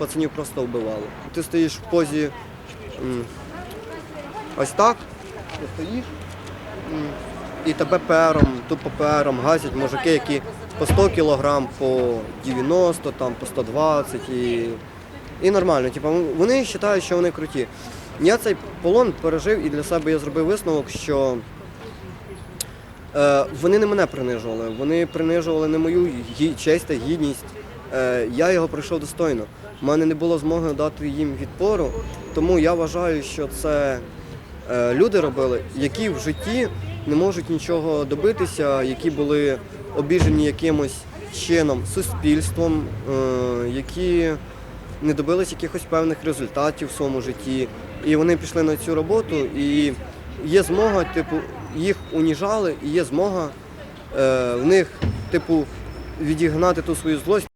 пацанів просто вбивали. Ти стоїш в позі ось так, ти стоїш і тебе пером, тупо пером газять мужики, які по 100 кілограм, по 90, там, по 120 і, і нормально. Типу, вони вважають, що вони круті. Я цей полон пережив і для себе я зробив висновок, що Е, вони не мене принижували, вони принижували не мою честь та гідність. Е, я його пройшов достойно. У мене не було змоги дати їм відпору, тому я вважаю, що це е, люди робили, які в житті не можуть нічого добитися, які були обіжені якимось чином, суспільством, е, які не добились якихось певних результатів в своєму житті. І вони пішли на цю роботу, і є змога, типу, їх уніжали, і є змога в них, типу, відігнати ту свою злость,